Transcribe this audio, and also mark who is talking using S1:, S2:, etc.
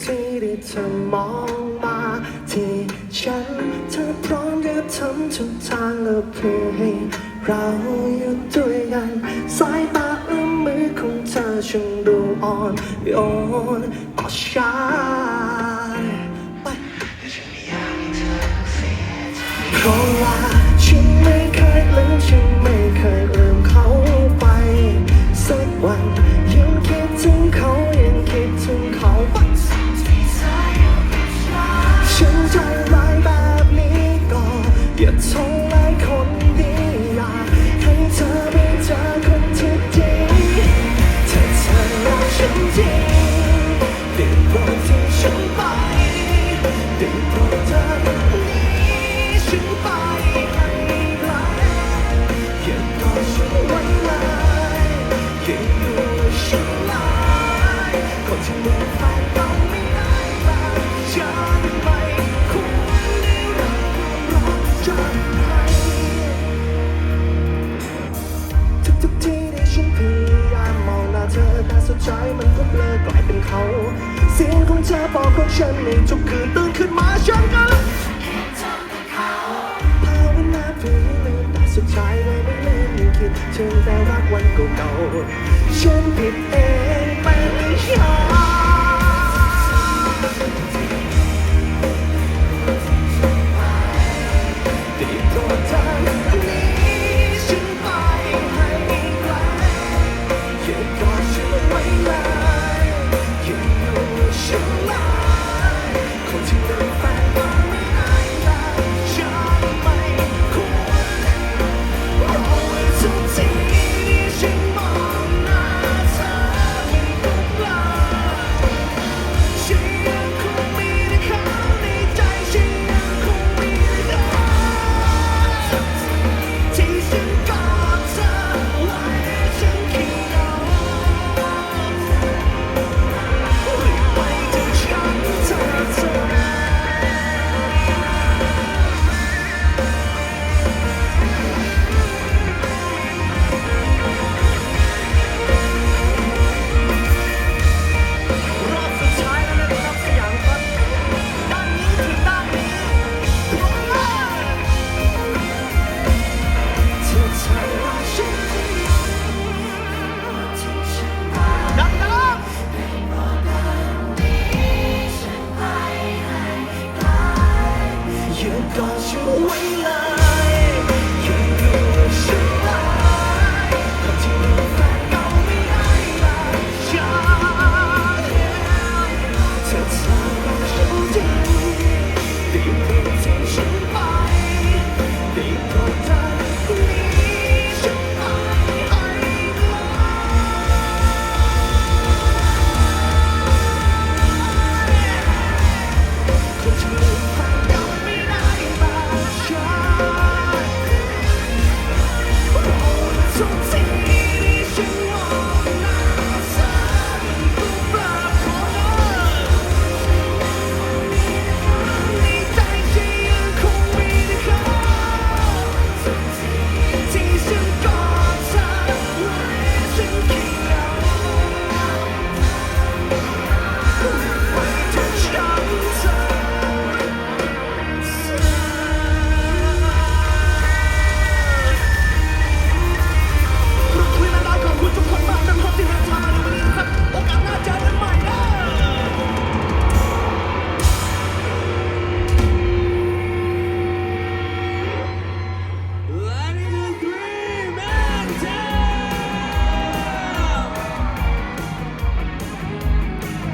S1: ที่ได้เธอมองมาที่ฉันเธอพร้อมจะทำทุกทางเพื่อให้เราอยู่ด้วยกัน สายตาเอื้อมมือของเธอช่างดูอ่อนโยนต่อฉันเพราะว่าฉันไม่เคยลืมฉันไม่เคย อย่าทนเลยคนดีอยากให้เธอไปเจอคนที่ดีถ้าเธอรักฉันจริงได้โปรดทิ้งฉันไปได้โปรดเธอหนีฉันไปให้ไกลอย่ากอดฉันไว้เลยอย่าอยู่ฉันเลยคนที่ ใจมันก็เบลอกลายเป็นเขา เสียงของเธอบอกของฉันในทุกคืนตื่นขึ้นมาฉันก็ภาวนาเพื่อลืมแต่สุดท้ายเลยไม่ลืมยังคิดถึงแต่รักวันเก่าๆฉันผิดเอง 告诉未来